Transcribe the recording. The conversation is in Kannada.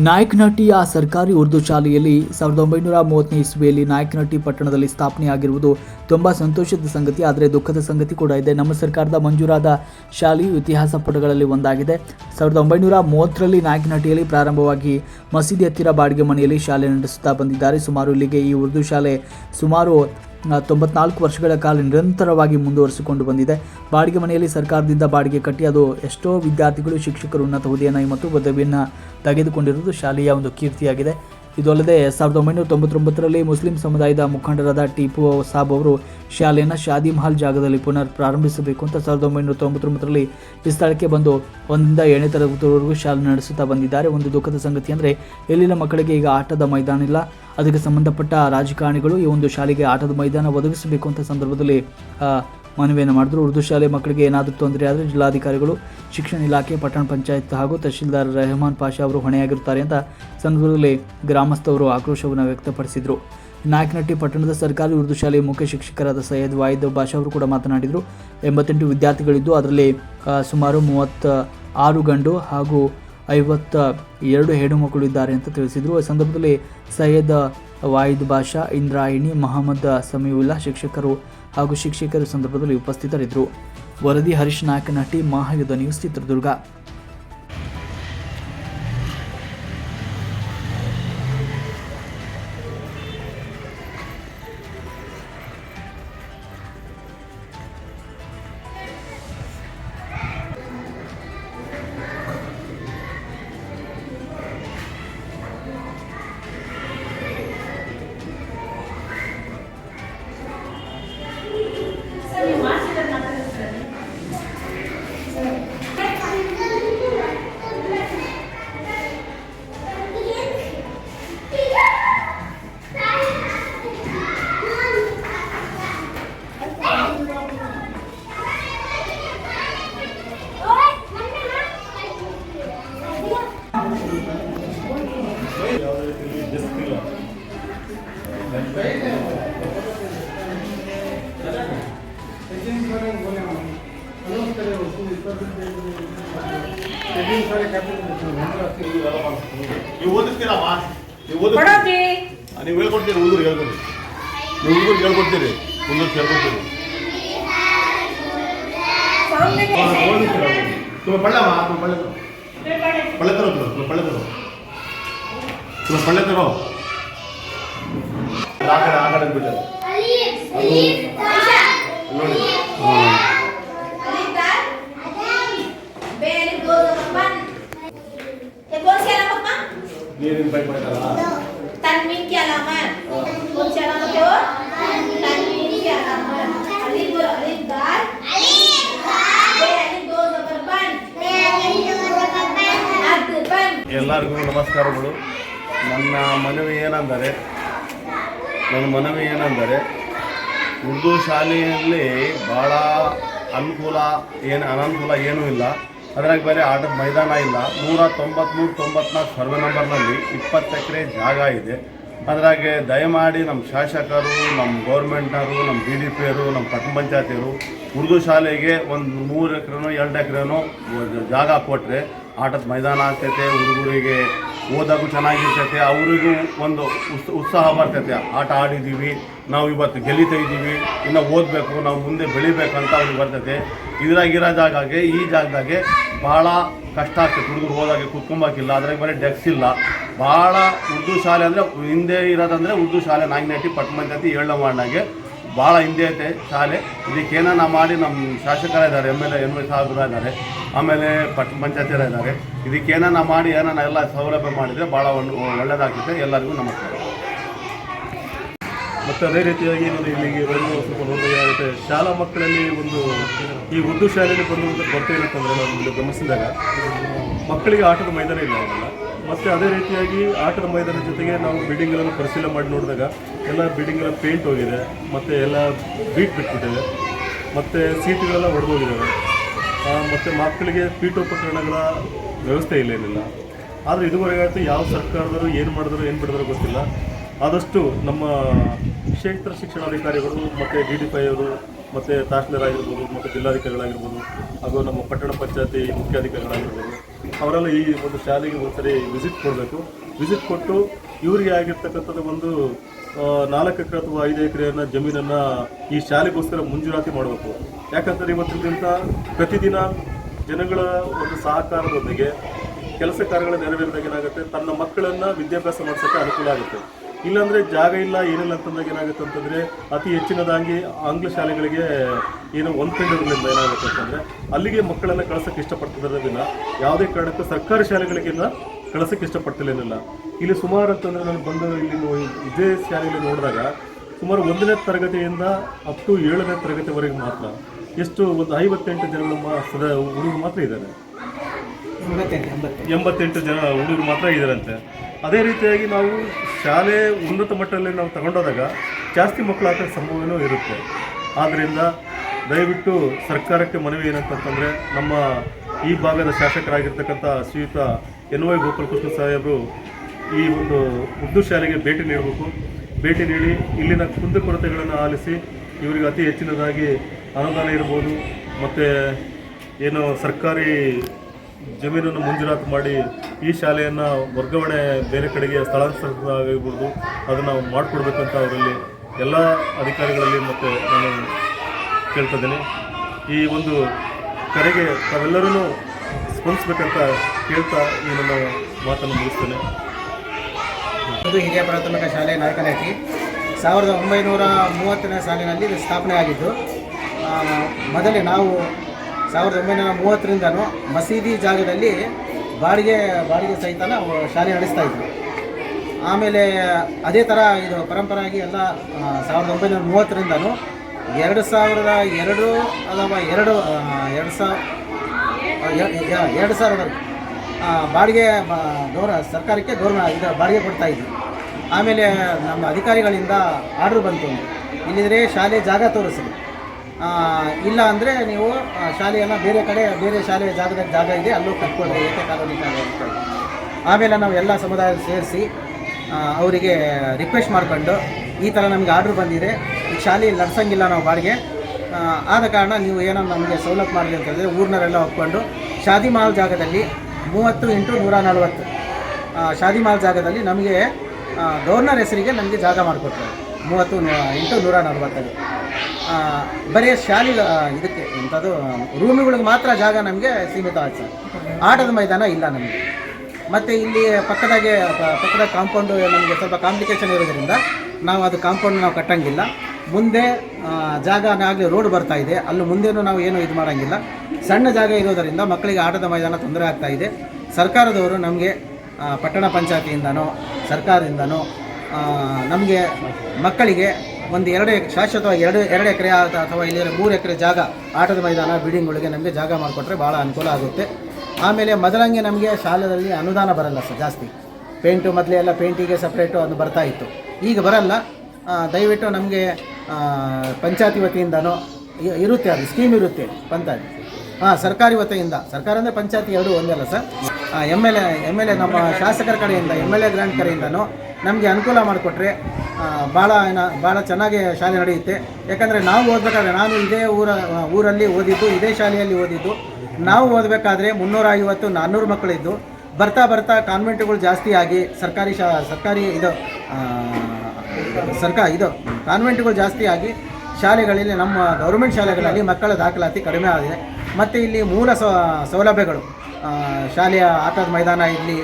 ನಾಯಕನಹಟ್ಟಿಯ ಸರ್ಕಾರಿ ಉರ್ದು ಶಾಲೆಯಲ್ಲಿ ಸಾವಿರದ ಒಂಬೈನೂರ ಮೂವತ್ತನೇ ಇಸ್ವಿಯಲ್ಲಿ ನಾಯಕನಹಟ್ಟಿ ಪಟ್ಟಣದಲ್ಲಿ ಸ್ಥಾಪನೆಯಾಗಿರುವುದು ತುಂಬ ಸಂತೋಷದ ಸಂಗತಿ ಆದರೆ ದುಃಖದ ಸಂಗತಿ ಕೂಡ ಇದೆ. ನಮ್ಮ ಸರ್ಕಾರದ ಮಂಜೂರಾದ ಶಾಲೆಯು ಇತಿಹಾಸ ಪುಟಗಳಲ್ಲಿ ಒಂದಾಗಿದೆ. ಸಾವಿರದ ಒಂಬೈನೂರ ಮೂವತ್ತರಲ್ಲಿ ನಾಯಕನಹಟ್ಟಿಯಲ್ಲಿ ಪ್ರಾರಂಭವಾಗಿ ಮಸೀದಿ ಹತ್ತಿರ ಬಾಡಿಗೆ ಮನೆಯಲ್ಲಿ ಶಾಲೆ ನಡೆಸುತ್ತಾ ಬಂದಿದ್ದಾರೆ. ಸುಮಾರು ಇಲ್ಲಿಗೆ ಈ ಉರ್ದು ಶಾಲೆ ಸುಮಾರು ಆ, ತೊಂಬತ್ನಾಲ್ಕು ವರ್ಷಗಳ ಕಾಲ ನಿರಂತರವಾಗಿ ಮುಂದುವರಿಸಿಕೊಂಡು ಬಂದಿದೆ. ಬಾಡಿಗೆ ಮನೆಯಲ್ಲಿ ಸರ್ಕಾರದಿಂದ ಬಾಡಿಗೆ ಕಟ್ಟಿ ಅದು ಎಷ್ಟೋ ವಿದ್ಯಾರ್ಥಿಗಳು, ಶಿಕ್ಷಕರು ಉನ್ನತ ಹುದ್ದೆಯನ್ನು ಮತ್ತು ಪದವಿಯನ್ನು ತೆಗೆದುಕೊಂಡಿರುವುದು ಶಾಲೆಯ ಒಂದು ಕೀರ್ತಿಯಾಗಿದೆ. ಇದು ಅಲ್ಲದೆ ಸಾವಿರದ ಒಂಬೈನೂರ ತೊಂಬತ್ತೊಂಬತ್ತರಲ್ಲಿ ಮುಸ್ಲಿಂ ಸಮುದಾಯದ ಮುಖಂಡರಾದ ಟಿಪು ಸಾಬ್ ಅವರು ಶಾಲೆಯನ್ನು ಶಾದಿ ಮಹಲ್ ಜಾಗದಲ್ಲಿ ಪುನರ್ ಪ್ರಾರಂಭಿಸಬೇಕು ಅಂತ ಸಾವಿರದ ಒಂಬೈನೂರ ತೊಂಬತ್ತೊಂಬತ್ತರಲ್ಲಿ ಈ ಸ್ಥಳಕ್ಕೆ ಬಂದು ಒಂದರಿಂದ ಏಳನೇ ತರಗತಿವರೆಗೂ ಶಾಲೆ ನಡೆಸುತ್ತಾ ಬಂದಿದ್ದಾರೆ. ಒಂದು ದುಃಖದ ಸಂಗತಿ ಅಂದರೆ ಇಲ್ಲಿನ ಮಕ್ಕಳಿಗೆ ಈಗ ಆಟದ ಮೈದಾನ ಇಲ್ಲ. ಅದಕ್ಕೆ ಸಂಬಂಧಪಟ್ಟ ರಾಜಕಾರಣಿಗಳು ಈ ಒಂದು ಶಾಲೆಗೆ ಆಟದ ಮೈದಾನ ಒದಗಿಸಬೇಕು ಅಂತ ಸಂದರ್ಭದಲ್ಲಿ ಮನವಿಯನ್ನು ಮಾಡಿದ್ರು. ಉರ್ದು ಶಾಲೆ ಮಕ್ಕಳಿಗೆ ಏನಾದರೂ ತೊಂದರೆ ಆದರೆ ಜಿಲ್ಲಾಧಿಕಾರಿಗಳು, ಶಿಕ್ಷಣ ಇಲಾಖೆ, ಪಟ್ಟಣ ಪಂಚಾಯತ್ ಹಾಗೂ ತಹಶೀಲ್ದಾರ್ ರೆಹಮಾನ್ ಪಾಷಾ ಅವರು ಹೊಣೆಯಾಗಿರುತ್ತಾರೆ ಅಂತ ಸಂದರ್ಭದಲ್ಲಿ ಗ್ರಾಮಸ್ಥರು ಆಕ್ರೋಶವನ್ನು ವ್ಯಕ್ತಪಡಿಸಿದರು. ನಾಯಕನಹಟ್ಟಿ ಪಟ್ಟಣದ ಸರ್ಕಾರಿ ಉರ್ದು ಶಾಲೆಯ ಮುಖ್ಯ ಶಿಕ್ಷಕರಾದ ಸೈಯದ್ ವಾಯಿದ್ ಬಾಷಾ ಅವರು ಕೂಡ ಮಾತನಾಡಿದರು. ಎಂಬತ್ತೆಂಟು ವಿದ್ಯಾರ್ಥಿಗಳಿದ್ದು, ಅದರಲ್ಲಿ ಸುಮಾರು ಮೂವತ್ತ ಆರು ಗಂಡು ಹಾಗೂ ಐವತ್ತ ಎರಡು ಹೆಣ್ಣು ಮಕ್ಕಳು ಇದ್ದಾರೆ ಅಂತ ತಿಳಿಸಿದರು. ಈ ಸಂದರ್ಭದಲ್ಲಿ ಸೈಯದ್ ವಾಯಿದ್ ಬಾಷಾ, ಇಂದ್ರಾಯಿಣಿ, ಮಹಮ್ಮದ್ ಸಮೀವುಲ್ಲಾ ಶಿಕ್ಷಕರು ಹಾಗೂ ಶಿಕ್ಷಕರು ಸಂದರ್ಭದಲ್ಲಿ ಉಪಸ್ಥಿತರಿದ್ದರು. ವರದಿ ಹರೀಶ್ ನಾಯಕನಹಟ್ಟಿ ಮಹಾಯುಧ ನ್ಯೂಸ್ ಚಿತ್ರದುರ್ಗ. ಹೇಳ್ಕೊಡ್ತೀರಿ ಹುಡುಗರು ಹೇಳ್ಕೊಡಿ ನೀವು ಹುಡುಗರು ಹೇಳ್ಕೊಡ್ತೀರಿ ಹುಡುಗರು ಹೇಳ್ಕೊಡ್ತೀರಿ ತುಂಬ ಪಳ್ಳಮ್ಮ ತುಂಬ ಪಳ್ಳೆ ತರೋ ಪಳ್ಳೆ ತರೋ ತುಂಬ ಪಳ್ಳೆ ತರೋ. ತುಂಬ ಪಳ್ಳೆ ತರೋ. ಆ ಕಡೆ ಆ ಕಡೆ ಬಿಟ್ಟರೆ ನೋಡಿ ನೀರಿನ ಪೈಪ್ ಮಾಡ್ತಾರಲ್ಲ ಎಲ್ಲರಿಗೂ ನಮಸ್ಕಾರಗಳು. ನನ್ನ ಮನವಿ ಏನೆಂದರೆ, ನನ್ನ ಮನವಿ ಏನೆಂದರೆ, ಉರ್ದು ಶಾಲೆಯಲ್ಲಿ ಭಾಳ ಅನುಕೂಲ ಏನು ಅನನುಕೂಲ ಏನೂ ಇಲ್ಲ. ಅದ್ರಾಗ ಬೇರೆ ಆಟದ ಮೈದಾನ ಇಲ್ಲ. ನೂರ ತೊಂಬತ್ತ್ಮೂರು ತೊಂಬತ್ನಾಲ್ಕು ಸರ್ವೆ ನಂಬರ್ನಲ್ಲಿ ಇಪ್ಪತ್ತು ಎಕರೆ ಜಾಗ ಇದೆ. ಅದರಾಗೆ ದಯಮಾಡಿ ನಮ್ಮ ಶಾಸಕರು, ನಮ್ಮ ಗೌರ್ಮೆಂಟ್ನವರು, ನಮ್ಮ ಬಿ ಡಿ ಪಿಯರು ನಮ್ಮ ಪಟ್ಟಣ ಪಂಚಾಯತಿಯವರು, ಉರ್ದು ಶಾಲೆಗೆ ಒಂದು ಮೂರು ಎಕರೆನೋ, ಎರಡು ಎಕರೆನೋ ಜಾಗ ಕೊಟ್ಟರೆ ಆಟದ ಮೈದಾನ ಆಗ್ತೈತೆ, ಹುಡುಗರಿಗೆ ಓದೋಕ್ಕೂ ಚೆನ್ನಾಗಿರ್ತೈತೆ, ಅವರಿಗೂ ಒಂದು ಉತ್ಸ ಉತ್ಸಾಹ ಬರ್ತೈತೆ. ಆಟ ಆಡಿದ್ದೀವಿ, ನಾವು ಇವತ್ತು ಗೆಲ್ಲಿತಾ ಇದ್ದೀವಿ, ಇನ್ನು ಓದಬೇಕು, ನಾವು ಮುಂದೆ ಬೆಳಿಬೇಕಂತ ಅವ್ರಿಗೆ ಬರ್ತೈತೆ. ಇದ್ರಾಗಿರೋ ಜಾಗಾಗೆ ಈ ಜಾಗದಾಗೆ ಭಾಳ ಕಷ್ಟ ಆಗ್ತೈತೆ. ಹುಡುಗರು ಹೋದಾಗೆ ಕುತ್ಕೊಂಬಾಕಿಲ್ಲ, ಅದ್ರಾಗ ಬರೀ ಡೆಕ್ಸ್ ಇಲ್ಲ. ಭಾಳ ಉರ್ದು ಶಾಲೆ ಅಂದರೆ, ಹಿಂದೆ ಇರೋದಂದರೆ ಉರ್ದು ಶಾಲೆ ನಾಗಿನಟ್ಟಿ ಪಂಚಾಯತಿ ಏಳನೇ ವಾರ್ಡ್ನಾಗೆ ಭಾಳ ಹಿಂದೆ ಐತೆ ಶಾಲೆ. ಇದಕ್ಕೆ ಏನಾನ ಮಾಡಿ ನಮ್ಮ ಶಾಸಕರ ಇದ್ದಾರೆ M L A, N Y ಸಾಹೇಬ್ರ ಇದ್ದಾರೆ. ಆಮೇಲೆ ಪಟ್ಟ ಪಂಚಾಯತಿಯರ ಇದ್ದಾರೆ. ಇದಕ್ಕೆ ಏನಾನ ಮಾಡಿ ಏನಾನ ಎಲ್ಲ ಸೌಲಭ್ಯ ಮಾಡಿದರೆ ಭಾಳ ಒಂದು ಒಳ್ಳೆಯದಾಗ್ತೈತೆ ಎಲ್ಲರಿಗೂ ನಮಸ್ಕಾರ. ಮತ್ತು ಅದೇ ರೀತಿಯಾಗಿ ನಾನು ಇಲ್ಲಿಗೆ ಬಂದು ಸ್ವಲ್ಪ ನೋಡಬೇಕಾಗುತ್ತೆ ಶಾಲಾ ಮಕ್ಕಳಲ್ಲಿ ಒಂದು ಈ ಉರ್ದು ಶಾಲೆಯಲ್ಲಿ ಬಂದು ಕೊರತೆ ಏನಂತಂದರೆ ನಾವು ಇಲ್ಲಿ ಗಮನಿಸಿದಾಗ, ಮಕ್ಕಳಿಗೆ ಆಟದ ಮೈದಾನ ಇಲ್ಲ ಮತ್ತು ಅದೇ ರೀತಿಯಾಗಿ ಆಟದ ಮೈದಾನ ಜೊತೆಗೆ ನಾವು ಬಿಲ್ಡಿಂಗ್ಗಳನ್ನು ಪರಿಶೀಲನೆ ಮಾಡಿ ನೋಡಿದಾಗ ಎಲ್ಲ ಬಿಲ್ಡಿಂಗ್ಗಳ ಪೇಂಟ್ ಹೋಗಿದೆ, ಮತ್ತು ಎಲ್ಲ ಬೀಟ್ ಬಿಟ್ಬಿಟ್ಟಿದೆ, ಮತ್ತು ಸೀಟುಗಳೆಲ್ಲ ಒಡೆದೋಗಿದ್ದಾವೆ ಮತ್ತು ಮಕ್ಕಳಿಗೆ ಪೀಠೋಪಕರಣಗಳ ವ್ಯವಸ್ಥೆ ಇಲ್ಲ ಏನಿಲ್ಲ. ಆದರೆ ಇದುವರೆಗೆ ಆಯಿತು ಯಾವ ಸರ್ಕಾರದವರು ಏನು ಮಾಡಿದ್ರು, ಏನು ಬಿಡಿದ್ರು ಗೊತ್ತಿಲ್ಲ. ಆದಷ್ಟು ನಮ್ಮ ಕ್ಷೇತ್ರ ಶಿಕ್ಷಣಾಧಿಕಾರಿಗಳು, ಮತ್ತು ಡಿ ಡಿ ಪೈ ಅವರು, ಮತ್ತು ತಹಶೀಲ್ದಾರ್ ಆಗಿರ್ಬೋದು, ಮತ್ತು ಜಿಲ್ಲಾಧಿಕಾರಿಗಳಾಗಿರ್ಬೋದು, ಹಾಗೂ ನಮ್ಮ ಪಟ್ಟಣ ಪಂಚಾಯತಿ ಮುಖ್ಯಾಧಿಕಾರಿಗಳಾಗಿರ್ಬೋದು, ಅವರೆಲ್ಲ ಈ ಒಂದು ಶಾಲೆಗೆ ಒಂದ್ಸರಿ ವಿಸಿಟ್ ಕೊಡಬೇಕು. ವಿಸಿಟ್ ಕೊಟ್ಟು ಇವರಿಗೆ ಆಗಿರ್ತಕ್ಕಂಥದ್ದು ಒಂದು ನಾಲ್ಕು ಎಕರೆ ಅಥವಾ ಐದು ಎಕರೆಯನ್ನ ಜಮೀನನ್ನು ಈ ಶಾಲೆಗೋಸ್ಕರ ಮಂಜೂರಾತಿ ಮಾಡಬೇಕು. ಯಾಕಂದ್ರೆ ಇವತ್ತಿಗಿಂತ ಪ್ರತಿದಿನ ಜನಗಳ ಒಂದು ಸಹಕಾರದೊಂದಿಗೆ ಕೆಲಸ ಕಾರ್ಯಗಳ ನೆರವೇರಿದಾಗ ಏನಾಗುತ್ತೆ, ತನ್ನ ಮಕ್ಕಳನ್ನು ವಿದ್ಯಾಭ್ಯಾಸ ಮಾಡಿಸೋಕ್ಕೆ ಅನುಕೂಲ ಆಗುತ್ತೆ. ಇಲ್ಲಾಂದರೆ ಜಾಗ ಇಲ್ಲ, ಏನಿಲ್ಲ ಅಂತಂದಾಗ ಏನಾಗುತ್ತೆ ಅಂತಂದರೆ ಅತಿ ಹೆಚ್ಚಿನದಾಗಿ ಆಂಗ್ಲ ಶಾಲೆಗಳಿಗೆ ಏನು ಹೊಂದ್ಕೊಂಡಿರೋದ್ರಿಂದ ಏನಾಗುತ್ತೆ ಅಂತಂದರೆ ಅಲ್ಲಿಗೆ ಮಕ್ಕಳನ್ನ ಇಷ್ಟಪಡ್ತಿದ್ದಾರೆ ದಿನ ಯಾವುದೇ ಕಾರಣಕ್ಕೂ ಸರ್ಕಾರಿ ಶಾಲೆಗಳಿಗಿನ್ನ ಕಳ್ಸಕ್ಕೆ ಇಷ್ಟಪಡ್ತಿರ್ಲಿಲ್ಲ. ಇಲ್ಲಿ ಸುಮಾರು ಅಂತಂದರೆ ನಾನು ಬಂದು ಇಲ್ಲಿ ಇದೇ ಶಾಲೆಯಲ್ಲಿ ನೋಡಿದಾಗ ಸುಮಾರು ಒಂದನೇ ತರಗತಿಯಿಂದ ಅಪ್ ಟು ಏಳನೇ ತರಗತಿವರೆಗೆ ಮಾತ್ರ ಎಷ್ಟು ಒಂದು ಐವತ್ತೆಂಟು ಜನ ಸದ ಹುಡುಗರು ಮಾತ್ರ ಇದ್ದಾರೆ. ಎಂಬತ್ತೆಂಟು ಜನ ಹುಡುಗರು ಮಾತ್ರ ಇದ್ದಾರಂತೆ. ಅದೇ ರೀತಿಯಾಗಿ ನಾವು ಶಾಲೆ ಉನ್ನತ ಮಟ್ಟದಲ್ಲಿ ನಾವು ತಗೊಂಡೋದಾಗ ಜಾಸ್ತಿ ಮಕ್ಕಳು ಹಾಕೋ ಸಂಭವನೂ ಇರುತ್ತೆ. ಆದ್ದರಿಂದ ದಯವಿಟ್ಟು ಸರ್ಕಾರಕ್ಕೆ ಮನವಿ ಏನಂತಂತಂದರೆ ನಮ್ಮ ಈ ಭಾಗದ ಶಾಸಕರಾಗಿರ್ತಕ್ಕಂಥ ಶ್ರೀಯುತ ಎನ್ ವೈ ಗೋಪಾಲಕೃಷ್ಣ ಸಾಹೇಬರು ಈ ಒಂದು ಉರ್ದು ಶಾಲೆಗೆ ಭೇಟಿ ನೀಡಬೇಕು. ಭೇಟಿ ನೀಡಿ ಇಲ್ಲಿನ ಕುಂದುಕೊರತೆಗಳನ್ನು ಆಲಿಸಿ ಇವರಿಗೆ ಅತಿ ಹೆಚ್ಚಿನದಾಗಿ ಅನುದಾನ ಇರ್ಬೋದು. ಮತ್ತು ಏನು ಸರ್ಕಾರಿ ಜಮೀನನ್ನು ಮಂಜೂರಾತು ಮಾಡಿ ಈ ಶಾಲೆಯನ್ನು ವರ್ಗಾವಣೆ ಬೇರೆ ಕಡೆಗೆ ಸ್ಥಳಾಂತರಿಸೋದಾಗಿರ್ಬೋದು. ಅದನ್ನು ಮಾಡಿಕೊಡ್ಬೇಕಂತ ಅವರಲ್ಲಿ ಎಲ್ಲ ಅಧಿಕಾರಿಗಳಲ್ಲಿ ಮತ್ತು ನಾನು ಕೇಳ್ತಿದ್ದೇನೆ ಈ ಒಂದು ಕರೆಗೆ ತಾವೆಲ್ಲರೂ ಸ್ಪಂದಿಸ್ಬೇಕಂತ ಕೇಳ್ತಾ ಈ ನನ್ನ ಮಾತನ್ನು ಮುಗಿಸ್ತೇನೆ. ಹಿರಿಯ ಪ್ರಾಥಮಿಕ ಶಾಲೆ ನಾಯಕನಹಟ್ಟಿ. ಸಾವಿರದ ಒಂಬೈನೂರ ಮೂವತ್ತನೇ ಸಾಲಿನಲ್ಲಿ ಇದು ಸ್ಥಾಪನೆ ಆಗಿದ್ದು ಮೊದಲೇ ನಾವು ಸಾವಿರದ ಒಂಬೈನೂರ ಮೂವತ್ತರಿಂದನೂ ಮಸೀದಿ ಜಾಗದಲ್ಲಿ ಬಾಡಿಗೆ ಬಾಡಿಗೆ ಸಹಿತ ಶಾಲೆ ನಡೆಸ್ತಾ ಇದ್ವಿ ಆಮೇಲೆ ಅದೇ ಥರ ಇದು ಪರಂಪರಾಗಿ ಎಲ್ಲ ಸಾವಿರದ ಒಂಬೈನೂರ ಮೂವತ್ತರಿಂದನೂ ಎರಡು ಸಾವಿರದ ಎರಡು ಅಥವಾ ಎರಡು ಎರಡು ಸಾವಿರ ಎರಡು ಸಾವಿರದ ಬಾಡಿಗೆ ಗೌರ, ಸರ್ಕಾರಕ್ಕೆ ಗೌರ್ಮ ಇದು ಬಾಡಿಗೆ ಕೊಡ್ತಾ ಇದ್ವಿ. ಆಮೇಲೆ ನಮ್ಮ ಅಧಿಕಾರಿಗಳಿಂದ ಆರ್ಡ್ರ್ ಬಂತು. ಇಲ್ಲಿದ್ರೆ ಶಾಲೆ ಜಾಗ ತೋರಿಸಿದೆ ಇಲ್ಲ ಅಂದರೆ ನೀವು ಶಾಲೆಯನ್ನು ಬೇರೆ ಕಡೆ, ಬೇರೆ ಶಾಲೆ ಜಾಗದ ಜಾಗ ಇದೆ, ಅಲ್ಲೂ ಕಟ್ಕೊಂಡು ಏಕೆ ಹೇಳಿ. ಆಮೇಲೆ ನಾವು ಎಲ್ಲ ಸಮುದಾಯ ಸೇರಿಸಿ ಅವರಿಗೆ ರಿಕ್ವೆಸ್ಟ್ ಮಾಡಿಕೊಂಡು ಈ ಥರ ನಮಗೆ ಆರ್ಡ್ರ್ ಬಂದಿದೆ. ಈ ನಡೆಸಂಗಿಲ್ಲ ನಾವು ಬಾಡಿಗೆ. ಆದ ಕಾರಣ ನೀವು ಏನೋ ನಮಗೆ ಸವಲತ್ತು ಮಾಡಲಿ ಅಂತ ಹೇಳಿದ್ರೆ ಊರಿನವರೆಲ್ಲ ಒಪ್ಕೊಂಡು ಶಾದಿ ಮಾಲ್ ಜಾಗದಲ್ಲಿ ಮೂವತ್ತು ಇಂಟು ನೂರ ನಲವತ್ತು ಶಾದಿ ಮಾಲ್ ಜಾಗದಲ್ಲಿ ನಮಗೆ ಗೌರ್ನರ್ ಹೆಸರಿಗೆ ನಮಗೆ ಜಾಗ ಮಾಡಿಕೊಟ್ರು. ಮೂವತ್ತು ಇಂಟು ನೂರ ನಲವತ್ತಲ್ಲಿ. ಬರೀ ಶಾಲೆ ಇದಕ್ಕೆ ಇಂಥದ್ದು ರೂಮುಗಳಿಗೆ ಮಾತ್ರ ಜಾಗ ನಮಗೆ ಸೀಮಿತ ಆಯ್ತು ಸರ್. ಆಟದ ಮೈದಾನ ಇಲ್ಲ ನಮಗೆ. ಮತ್ತು ಇಲ್ಲಿ ಪಕ್ಕದಾಗೆ ಪಕ್ಕದ ಕಾಂಪೌಂಡು ನಮಗೆ ಸ್ವಲ್ಪ ಕಾಂಪ್ಲಿಕೇಶನ್ ಇರೋದ್ರಿಂದ ನಾವು ಅದು ಕಾಂಪೌಂಡ್ ನಾವು ಕಟ್ಟಂಗಿಲ್ಲ. ಮುಂದೆ ಜಾಗ ಆಗಲಿ ರೋಡ್ ಬರ್ತಾ ಇದೆ. ಅಲ್ಲಿ ಮುಂದೇನು ನಾವು ಏನು ಇದು ಮಾಡೋಂಗಿಲ್ಲ. ಸಣ್ಣ ಜಾಗ ಇರೋದರಿಂದ ಮಕ್ಕಳಿಗೆ ಆಟದ ಮೈದಾನ ತೊಂದರೆ ಆಗ್ತಾ ಇದೆ. ಸರ್ಕಾರದವರು ನಮಗೆ ಪಟ್ಟಣ ಪಂಚಾಯತಿಯಿಂದನೋ, ಸರ್ಕಾರದಿಂದನೋ ನಮಗೆ ಮಕ್ಕಳಿಗೆ ಒಂದು ಎರಡು ಶಾಶ್ವತವಾಗಿ ಎರಡು ಎರಡು ಎಕರೆ ಅಥವಾ ಇಲ್ಲಿ ಮೂರು ಎಕರೆ ಜಾಗ ಆಟದ ಮೈದಾನ ಬಿಲ್ಡಿಂಗ್ಗಳಿಗೆ ನಮಗೆ ಜಾಗ ಮಾಡಿಕೊಟ್ರೆ ಭಾಳ ಅನುಕೂಲ ಆಗುತ್ತೆ. ಆಮೇಲೆ ಮೊದಲಂಗೆ ನಮಗೆ ಶಾಲೆಯಲ್ಲಿ ಅನುದಾನ ಬರಲ್ಲ ಸರ್ ಜಾಸ್ತಿ. ಪೇಂಟು ಮೊದಲೇ ಎಲ್ಲ ಪೇಂಟಿಗೆ ಸಪ್ರೇಟು ಅದು ಬರ್ತಾ ಇತ್ತು. ಈಗ ಬರಲ್ಲ. ದಯವಿಟ್ಟು ನಮಗೆ ಪಂಚಾಯತಿ ವತಿಯಿಂದನೋ ಇರುತ್ತೆ ಅದು ಸ್ಕೀಮ್ ಇರುತ್ತೆ ಪಂಚಾಯತ್. ಹಾಂ, ಸರ್ಕಾರಿ ವತಿಯಿಂದ, ಸರ್ಕಾರ ಅಂದರೆ ಪಂಚಾಯತಿ ಎರಡು ಒಂದೇ ಅಲ್ಲ sir? M L A M L A ನಮ್ಮ ಶಾಸಕರ ಕಡೆಯಿಂದ ಎಂ ಎಲ್ ಎ ಗ್ರಾಂಟ್ ಕಡೆಯಿಂದನೂ ನಮಗೆ ಅನುಕೂಲ ಮಾಡಿಕೊಟ್ರೆ ಭಾಳ ಭಾಳ ಚೆನ್ನಾಗಿ ಶಾಲೆ ನಡೆಯುತ್ತೆ. ಯಾಕಂದರೆ ನಾವು ಓದಬೇಕಾದ್ರೆ, ನಾನು ಇದೇ ಊರ ಊರಲ್ಲಿ ಓದಿದ್ದು, ಇದೇ ಶಾಲೆಯಲ್ಲಿ ಓದಿದ್ದು. ನಾವು ಓದಬೇಕಾದ್ರೆ ಮುನ್ನೂರ ಐವತ್ತು ನಾನ್ನೂರು ಮಕ್ಕಳಿದ್ದು. ಬರ್ತಾ ಬರ್ತಾ ಕಾನ್ವೆಂಟ್ಗಳು ಜಾಸ್ತಿ ಆಗಿ ಸರ್ಕಾರಿ ಶಾ, ಸರ್ಕಾರಿ ಇದು ಸರ್ಕಾರ ಇದು ಕಾನ್ವೆಂಟ್ಗಳು ಜಾಸ್ತಿ ಆಗಿ ಶಾಲೆಗಳಲ್ಲಿ ನಮ್ಮ ಗೌರ್ಮೆಂಟ್ ಶಾಲೆಗಳಲ್ಲಿ ಮಕ್ಕಳ ದಾಖಲಾತಿ ಕಡಿಮೆ ಆಗಿದೆ. ಮತ್ತು ಇಲ್ಲಿ ಮೂಲ ಸೌಲಭ್ಯಗಳು ಶಾಲೆಯ ಆಟದ ಮೈದಾನ ಇರಲಿ